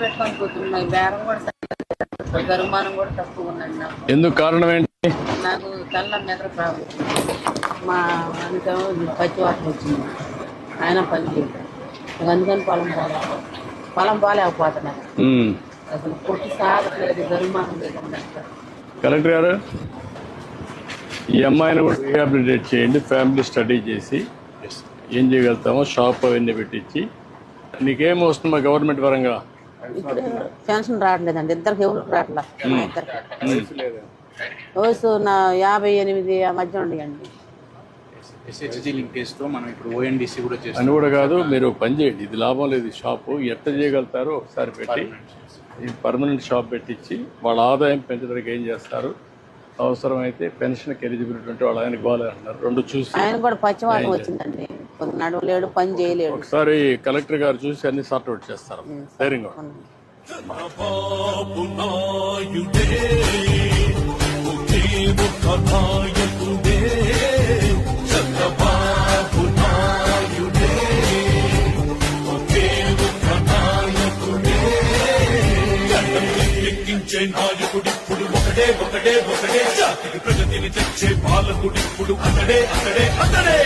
బేరం కూడా గరుమానం కూడా తక్కువ ఉందండి నాకు. ఎందుకు కారణం ఏంటి? నాకు తెల్ల నిద్ర ప్రాబ్లం మా అందుకేమో పచ్చి వాసన వచ్చింది. ఆయన పని అందుకని పొలం పోలే పొలం. అసలు పుట్టి సాగట్లేదు గరుమానం లేకుండా. కలెక్టర్ గారు ఈ అమ్మాయిని కూడా రీహాబిలిటేట్ చేయండి. ఫ్యామిలీ స్టడీ చేసి ఏం చేయగలుగుతామో షాప్ అవన్నీ పెట్టించి. నీకేం వస్తుందా గవర్నమెంట్ పరంగా? ఇప్పుడు పెన్షన్ రావట్లేదండి. ఇద్దరికి ఎవరికి రావట్లా. మా ఇద్దరికి. వయసు నా యాభై ఎనిమిది ఆ మధ్య ఉండేయండి. ఎస్హెచ్జి మనం ఇప్పుడు ఓఎన్డీసీ కూడా చేస్తాం అని కూడా కాదు మీరు పని చేయండి. ఇది లాభం లేదు షాపు. ఎట్ట చేయగలుగుతారో ఒకసారి పెట్టి ఈ పర్మనెంట్ షాప్ పెట్టించి వాళ్ళ ఆదాయం పెంచడానికి ఏం చేస్తారు? అవసరమైతే పెన్షన్కి ఎలిజిబిలిటీ ఉంటే వాళ్ళ ఆయన గోలే అంటున్నారు. రెండు చూసి ఆయన కూడా పచ్చివాతం వచ్చిందండి. నడవలేడు పని చేయలేడు. ఒకసారి కలెక్టర్ గారు చూసి అన్ని సార్ట్అవుట్ చేస్తారు. ధైర్యంగా నాయకుడిప్పుడు ఒకడే ఒకడే ఒకడే జాతికి ప్రగతిని తెచ్చే పాలకుడిప్పుడు అతడే అతడే అతడే